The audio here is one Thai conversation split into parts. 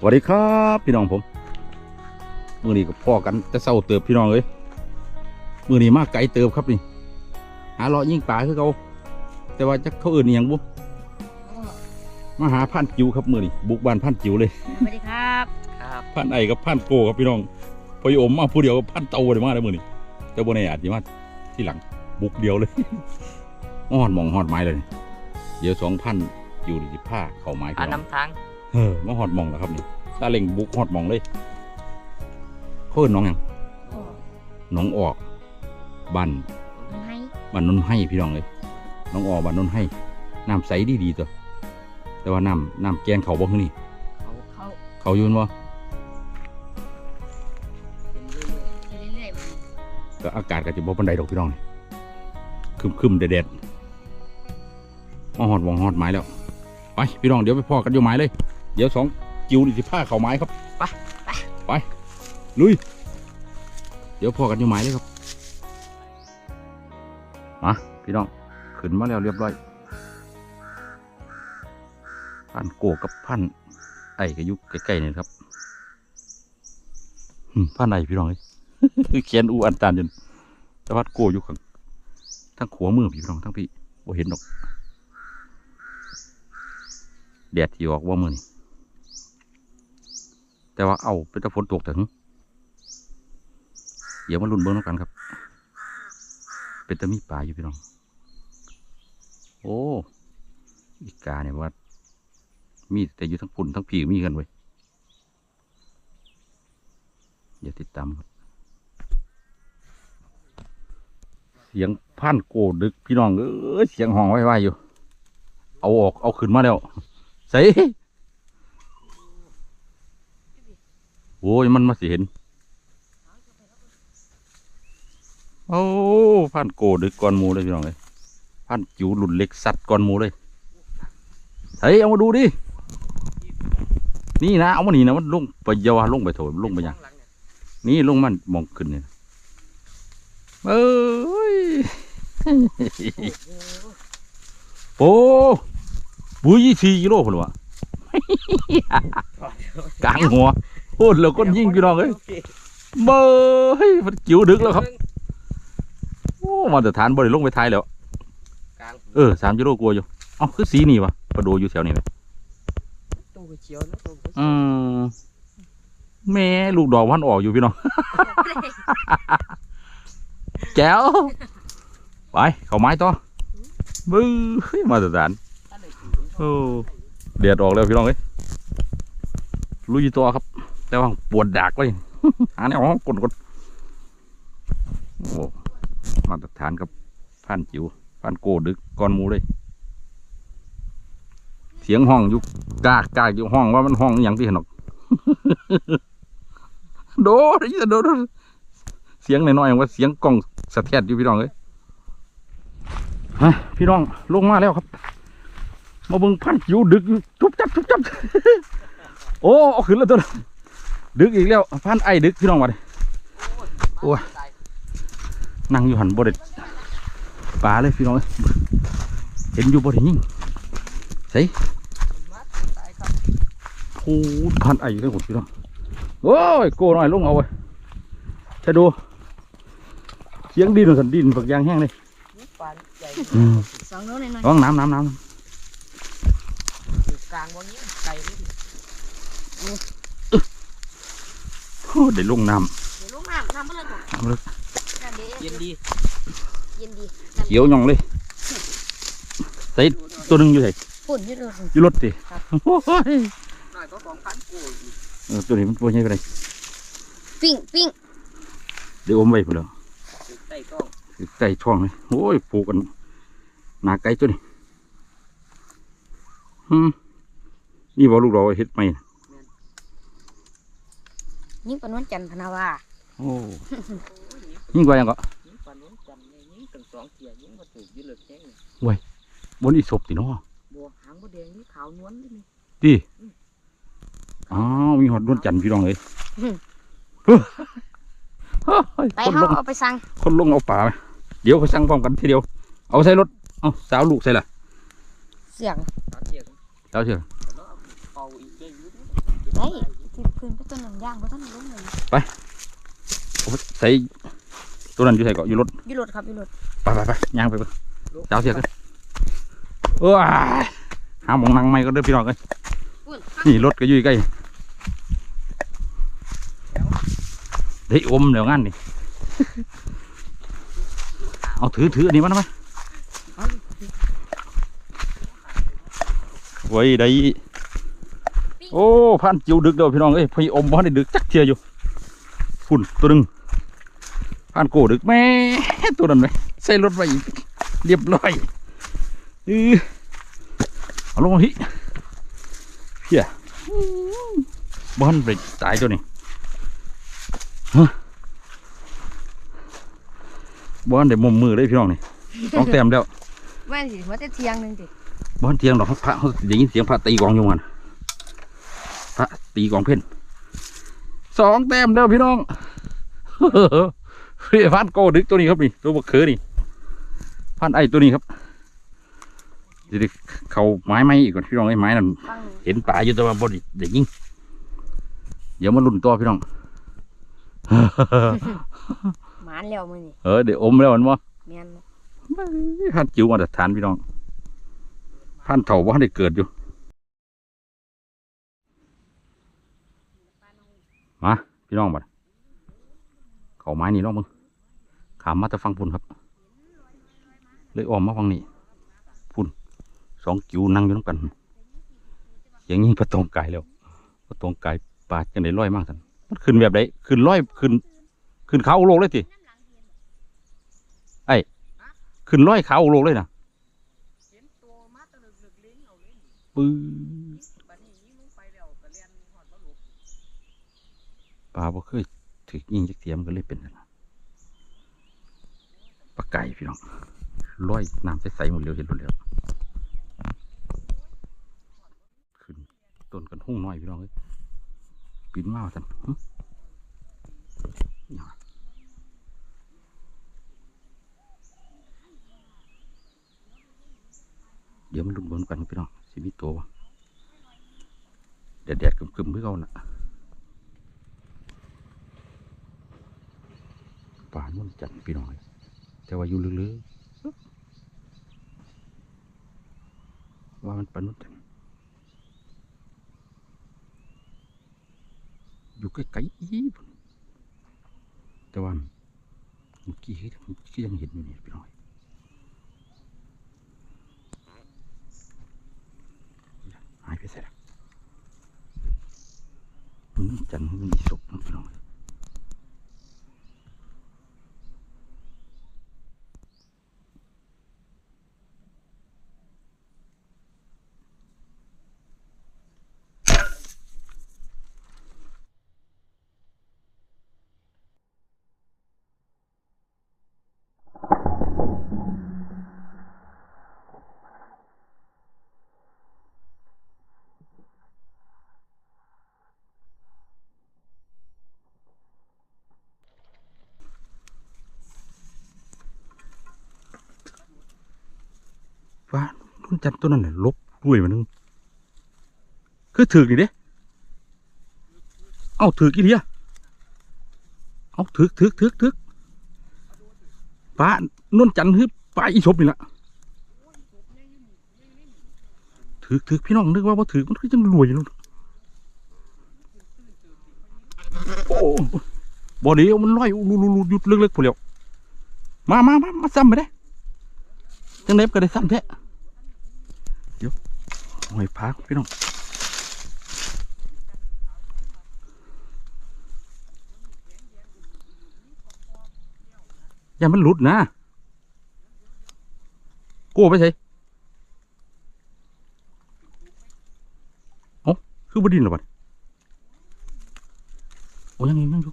สวัสดีครับพี่น้องผมมือนี้กับพ่อกันจะเศร้าเติบพี่น้องเลยมือนี้มาไกลเติบครับนี่หาเลาะยิงปลาคือเขาแต่ว่าจักเขาอื่นอหย่างบุมาหาพันจิ๋วครับมือนี้บุกบ้านพันจิ๋วเลยสวัสดีครับครับพันไอกับพันโกครับพี่น้องพอยอมมาผู้เดียวกับพันเตาเลยมาเลยมือนี้แต่บนในอาจจะมาที่หลัง บุกเดียวเลยหอดหมองหอดไม้เลย เดี๋ยวสองพันอยู่ที่ผ้าเข่าไม้อาพี่น้องน้ำทาง เออมาหอดหมองแล้วครับนี่ตาเล็งบุกหอดหมองเลยเขาเอิ้นน้องหยังน้องออกบ้านให้บ้านนนให้พี่น้องเลยน้องออกบ้านนนให้น้ำใสดีดีๆตัวแต่ว่าน้ำน้ำแกงเขาบ่คือนี่เขาเขาเขาอยืนบ่เป็นเรื่อยเรื่อยๆมาก็อากาศก็จะบ่ปันใดดอกพี่น้องนี่คึมคึมๆแดดๆมาหอดหมองหอดไม้แล้วไปพี่น้องเดี๋ยวไปพอกันอยู่ไม้เลย เดี๋ยวสองจิวนี่สิผ้าเขาไม้ครับไปไปไปลุย เดี๋ยวพอกันอยู่ไม้เลยครับมาพี่น้องขึ้นมาแล้วเรียบร้อยพันโกกับพันไอ้ก็อยุใกล้ๆนี่ครับหึพันไอ้พี่น้องเอ้ยเขียนอูอันตานจนแต่ว่าโกอยู่ข้างทั้งขัวมือพี่น้องทั้งพี่บ่เห็นดอกแดดที่ออกว่ามือนี่ แต่ว่าเอาเป็นต่ฝนตกถึงเดี๋ยวมาลุ้นเบิ้งน้ำกันครับ เป็นต่มีปลาอยู่พี่น้อง โอ้อีกาเนี่ยว่า มีแต่อยู่ทั้งปุ่นทั้งผีมีกันไว้ยเดี๋ยวติดตามครับ เสียงพันโกดึกพี่น้องเอ้ยเสียงห้องไว้ๆอยู่ เอาออกเอาขึ้นมาแล้วใส่ โอ้ยมันมาสิเห็น โอ้พันโกดึกก่อนมูเลยพี่น้องเลยพันจิ๋วหลุนเล็กสัตว์ก่อนมูเลยเฮ้ยเอามาดูดิ นี่นะเอามานี่นะมันลงไปยาวลงไปโถลงไปยังข้งหลังเนี่ยนี่ลงมันมองขึ้นเนี่ยเอ้ยโอ้บุยสี่กิโลพนวะกลางหัว โอ้แล้วก็ยิงพี่น้องเอ้ยเบ้ยมันจิ๋วดึกแล้วครับโอ้มาตรฐานบริลงไปท้ายแล้วกลางเออสามกิโลกลัวาอยู่เอ้าคือสีนี่วะประโดอยู่แถวนี้ไหมตู้เขียวนะตู้อืมแม่ลูกดอกวันออกอยู่พี่น้องแจ๋วไปเข้าไม้ต่อบื้อมาตรฐานโอ้เดือดออกแล้วพี่น้องเอ้ยลุยตัวครับ แต่ว่าปวดดากเลยหาแนวห้องกดกดโอ้มาตรฐานครับพันจิ๋วพันโกดึกก้อนมูเลย เสียงห้องอยู่กากกากอยู่ห้องว่ามันห้องอย่างที่เห็นหรอกโดดอีโดดโดดเสียงน่อยๆว่าเสียงกล้องสะเทือนอยู่พี่น้องเอ้ยฮะพี่น้องลงมาแล้วครับ มาเบิ่งพันจิ๋วดึกจุ๊บจับจุบจับโอ้เอาขึ้นแล้วตัว ดึกอีกแล้วพันไอ้ดึกพี่น้องมาดิโอ้ยนั่งอยู่หันบไดปลาเลยพี่น้องเอ้ยเห็นอยู่บไดยิ่งใส่โอ้ยพันไอ้เลยหมดพี่น้องโอ้ยโกหน่อยลงเอาไว้จะดูเสียงดินสันดินฝักยางแห้งเลยปานใหญ่อืมสองโลหน่อยระวังน้ำน้ำน้อยู่กลางวันนี้ไก่เลยำโอ้ได้ลงน้เดี๋ยวลูกน้ำน้ำมาเลยก่อนำเอาเลยน้ำเดี๋ยวเย็นดีเย็นดีเขียวหย่องเลยใส่ตัวหนึ่งอยู่ไหนฝุ่นอยืดเลย อยู่รถสิโอ้ยหน่อยก็ของพันกูอีกเออตัวนี้มันตัวใหญ่ไปไหนใดปิ้งปิ้งเดี๋ยวอมไว้พุ่นแล้วใต้กล้องไก่ช่องเลยโอ้ยผูกกันหนาไก่ตัวนี้อืมนี่บอลูกเราเฮ็ดไหมนี่ เป็นวันจันทร์พนาวาโอ้ยิ่งกว่าหยังก็ยิงปานนู้นจันเลยยิงตั้งสองเทียยิงมาถูกยืดเลือดแข้งบนอีศพติเนาะบัวหางบัวแดงนี่ขาวนวลเลยนี่ดิอ้าวมีหอดนวลจันทร์พี่น้องเลยเฮ้ยไปคนลเขางเอาไปสั่งคนลงเอาป่าไหมเดี๋ยวเขาสั่งพร้อมกันทีเดียว เอาใส่รถ เอาสาวลูกใส่ละเสียงสามเทียกันสาวเชื่อแล้วเอาเป่าอีกได้อยุ่ได้ที่พื้นไปต้นน้ำย่างก็ท่านล้มเลยเอาไปใส่ตัวนั้นอยู่ใส่เกาะอยู่รถอยูรถครับอยูรถไปไปไปย่างไปเบิ่งเจ้าเสียกันเอ้ยหาหมองนั่งไม่ก็เด้อพี่น้องเอ้ยปุ่นนี่รถก็อยู่ใกล้เฮ้ยอมเดี๋ยวงั้นนี่เอาถือถืออันนี้มาทำไมไว้ได้ โอ้พันจิ๋วดึกเด้อพี่น้องเอ้ยพี่อมบ่ได้ดึกจักเทียอยู่ฝุ่นตัวหนึงพันโกดึกแม่ตัวนั้นไหมใส่รถไปอีกเรียบร้อยอือเอาลงมาพี่เพียบอนไปตายตัวนี้ฮะบอนได้มุมมือเลยพี่น้องนี่ต้องแต้มแล้วแม่นสิว่าจะเที่ยงหนึงดิบ้านเตียงดอกพระเขาได้ยินเสียงพระตีกลองอยู่มัน พระตีกลองเพ่นสองแต้มเด้อพี่น้องพี่พันโกดึกตัวนี้ครับนี่ตัวบักเขือนี่พันไอตัวนี้ครับจะได้เขาไม้ไม้อีกก่อนพี่น้องไอ้ไม้นั่นฟังเห็นป่าอยู่แต่ว่าบไดเด็กยิงเดี๋ยวมาลุ้นตัวพี่น้องหมานแล้วมื้อนี้เออเดี๋ยวอมแล้วมันวะแม่นพันจิ๋วมาตรฐานพี่น้องพันเถ่าว่าได้เกิดอยู่ มาพี่น้องบัดเขาไม้นี่น้องมึงขามมาแต่ฟังพุ่นครับ เลยออมมาฟังนี่พุ่นสองจิ๋วนั่งอยู่น้ำกันอย่างนี้ประตองกายแล้วประตองกายปาดกันได้ร้อยมากสันมันขึ้นแบบไหนขึ้นร้อยขึ้น ขึ้นเขาโลกเลยติไอ้ขึ้นร้อยเขาโลกเลยนะเห็นตัวมาตะลึกลึกลิ้นเอาลิ้นปื้อ บัดนี้ยิงลงไปแล้วก็เรียนหอดบ่หลุก ปลาบ่เคยถือยิงจักเทียมก็เลยเป็นนั่นะปลาไก่พี่น้องร้อยน้ำใสๆหมดเร็วเห็นหมดแล้วขึ้นต้นกันหุ่งน้อยพี่น้องเอ้ยปีนมาสันเนี่ยเดี๋ยวมันรุนเบินกันพี่น้องสิมีตัววะแดดๆกึมๆเพื่อเขาน่ะ ป่านุ่นจันทร์พี่น้อยแต่ว่าอยู่ลึกๆว่ามันปนุ่นจันทร์อยู่ใกล้ๆอีแต่ว่าเมื่อกี้เมื่อกี้ยังเห็นอยู่นี่พี่น้อยหายไปเสร็จแล้วมันจันทร์มันมีศพนะพี่น้อย ว่านุ่นจันตัวนั้นน่ะลบด้วยมันนึงคือถือนี่เด้เอาถือกอีเดียเอาถือถือถือถือป้านุ่นจันคือป้าอีชบนี่ละถือถือพี่น้องนึกว่าว่าถือมันคือจังรวยอยู่นู่นโอ้บ่เดียวมันลอยลูลูลูยุดเล็กๆพอแล้วมามามามาซ้ำไปได้ จังเล็บก็ได้ซ้ำแท้เดี๋ยวหอยพักพี่น้องอย่ามันหลุดนะกู้ไปใส่เอ้าคือบดินหรอบัดโอ้ยังไงยังอยู่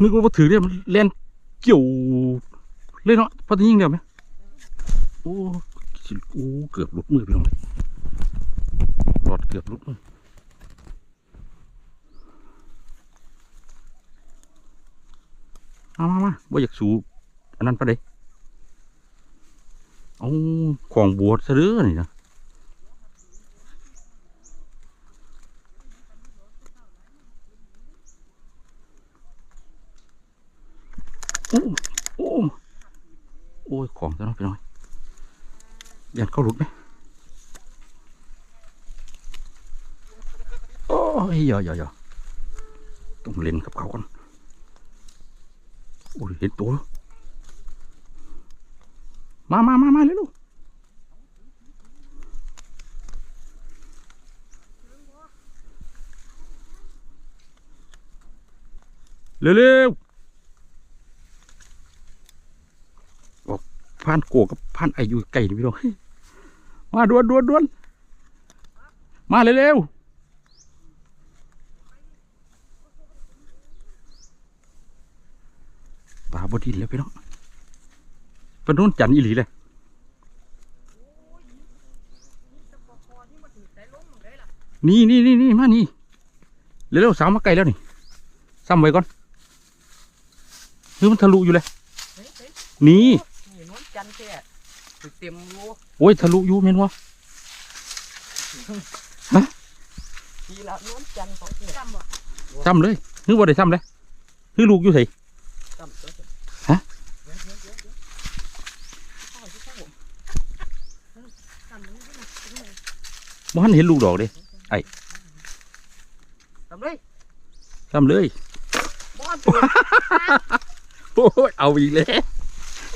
นึกว่าถือเนี่ยมันเล่น เกี่ยวเลยเนาะพอจะยิงเดียวไหมโอ้สิโอ้เกือบหลุดมือไปลงเลยรอดเกือบหลุดมือมามามาว่าอยากสูอันนั้นปะเด้เอาของบวชซะเด้อนี่นะ ยันเข้าหลุดไหมโอ้ยอย่าอย่าอย่าต้องเล่นกับเขาก่อนโอ้ยเห็นตัวมามามามาเร็วลูกเร็วเร็วๆบอก ผ่านโกกับผ่านไออยู่ไกลนี่พี่น้องมาด่วนด่วนด่วนมาเร็วๆปลาบดินแล้วพี่น้องเป็นนุ่นจันอีหลีเลยนี่นี่นี่นี่มานี่เร็วๆสาวมาไกลแล้วนี่ซ้ำไว้ก่อนคือมันทะลุอยู่เลยนี่ จันทร์แค่คือเต็มรูโอ้ยทะลุอยู่เมนวะทีละนวลจันทร์ของเนี่ยจำบ่ซ้ำเลยคือบ่ได้ซ้ำเลยคือลูกอยู่ไสตั้มตัวเดียวฮะเดี๋ยวเดี๋ยวเดี๋ยวเดี๋ยวเข้าสิเข้าจำมันไม่ได้บ่ทันเห็นลูกดอกเด้ตั้มเลยซ้ำเลยบ้านตัวโอ้ยเอาอีกแล้ว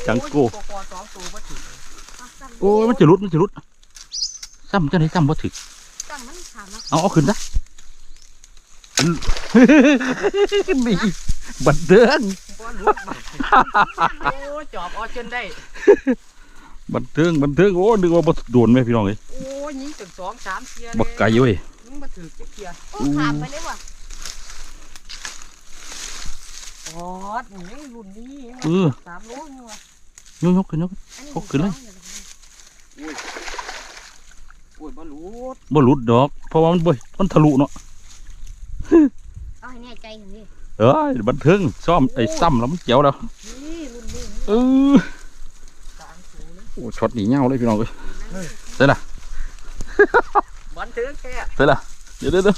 จังโก้โอ้ยปอสองตัวบ่ถึงโอ้ยมันจะหลุดมันจะหลุดซ้ำจังไดซ้ำบ่ถึกจำมันถามว่าเอาเอาขึ้นซะนี่บันเทิงบ้านหลุดมาโอ้ยจอบเอาจนได้ บันเทิงบันเทิงโอ้นึกว่าบ่โดนไหมพี่น้องเอ้ยโอ้ยยิงถึงสองสามเทียบักไก่เว้ยยิงมาถือเจ็บเทียโอ้ถามไปเลยว่ะอ๋อนี่ยังรุ่นนี้ยังเออสามโลนี่วะ ยกยกขึ้นยกอันนี้พกขึ้นเลยโอ้ยบ้านหลุดบ่หลุดดอก เพราะว่ามันบ่มันทะลุเนาะเอาให้แน่ใจอย่างนี้เอ้ยบันเทิงซ่อมไอ้ซ้ำแล้วมันเจ๋วแล้วนี่รุ่นนี้เออสามสูงเลยโอ้ช็อตนี้เงาเลยพี่น้องเอ้ยบันเทิงแค่เสร็จละเดี๋ยวเดี๋ยวเดี๋ยว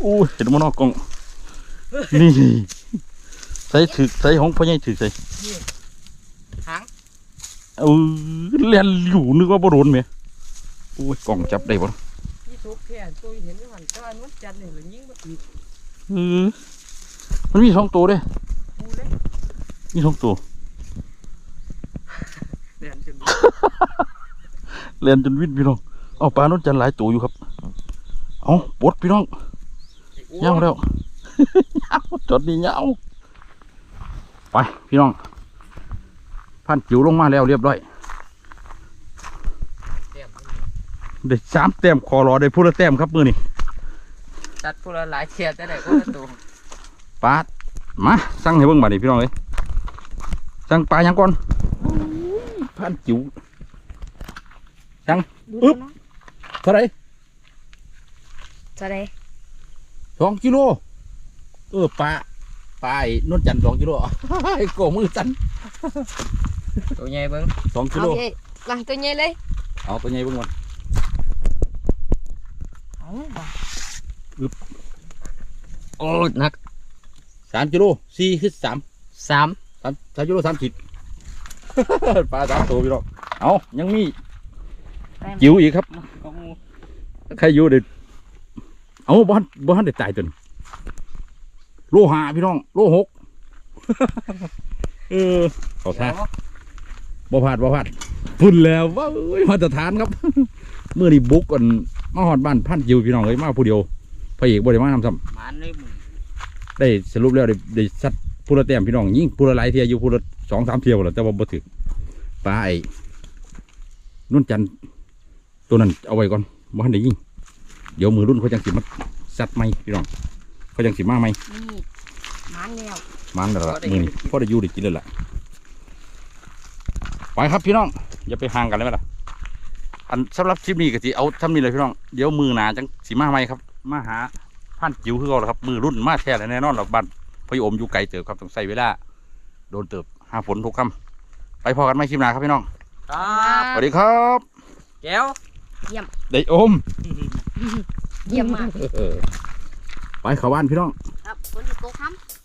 โอ้ยเห็นมันนอกกล้องนี่ใส่ถึกใส่ของพ่อใหญ่ถึกใส่หาง เออเลียนอยู่นึกว่าบ่โดนไหมโอ้ยกล้องจับได้บ่ยี่สุกแค่ตัวเห็นอยู่หันก็อันวัดจันทร์เนี่ยเลยยิงมาถือเออมันมีสองตัวเด้กูเลยมีสองตัวเดินจนเลียนจนวิ่นพี่น้องเอาปลาโนนจันหลายตัวอยู่ครับ เอาปลดพี่น้องเงาแล้วเงาจดนี่เงาไปพี่น้อง พันจิ๋วลงมาแล้วเรียบร้อยเต็มได้สามแต้มคอรอได้พูดละแต้มครับมือนี่จัดพวกเราหลายเทียได้ไหนก็ตัวปลามาสั่งให้เบิ่งบัดนี้พี่น้องเอ้ยสั่งปลาหยังก่อนพันจิ๋วอึ๊บเท่าไหรจะได้สองกิโลเออปลาปลาไอ้นวลจันทร์สองกิโลไอ้โกมือจัน ตัวใหญ่เบิ้งสองกิเอาโลใหญ่วางตัวใหญ่เลยเอาตัวใหญ่เบิ่งก่อนโอ้หนักสามกิโลสี่คือสามสามสามสามกิโลสามสิบ ปลาสามตัวพี่น้องเอายังมีจิ๋วอีกครับของใครอยู่เด็ดเอาบ้านบ้านเด็ดตายจนโลหะพี่น้องโลหก เออเขาท่า บ่พลาดบ่พลาดพุ่นแล้วว้าเอ้ยมาตรฐานครับ เมื่อนี้บุกกันมาหอดบ้านพันจิวพี่น้องเอ้ยมาผู้เดียวพระเอกบ่ได้มานำซ้มันเลยมึงำได้สรุปแล้วได้ได้สัตว์ผู้ละแต้มพี่น้องยิงผู้ละหลายเทียอยู่ผู้ละสองสามเทียวแล้วแต่ว่าบ่ถึกปลาไอ้นุ่นจันทร์ตัวนั้นเอาไว้ก่อนบ่ทันได้ยิงเดี๋ยวมือรุ่นเขาจังสิมาสัตว์ไหมพี่น้องเขาจังสิมาไหมนี่หมันแล้วมันแล้วล่ะมือนี้พอได้อยู่ได้กินเลยล่ะ ไปครับพี่น้องอย่าไปห่างกันเลยไหมล่ะอันสำหรับคลิปนี้ก็สิเอาทำนี่เลยพี่น้องเดี๋ยวมือหนาจังสิมาไหมครับมาหาพันจิ๋วคือเราละครับ มือรุ่นมาแท้แล้วแน่นอนหรอกบ้านพี่อมอยู่ไกลเติบครับต้องใส่เวลาโดนเติบห้าฝนทุกคำไปพอกันไหมคลิปหนาครับพี่น้องครับสวัสดีครับแก้วได้อมเยี่ยมมากไปเข้าบ้านพี่น้องครับฝนจะตกครับ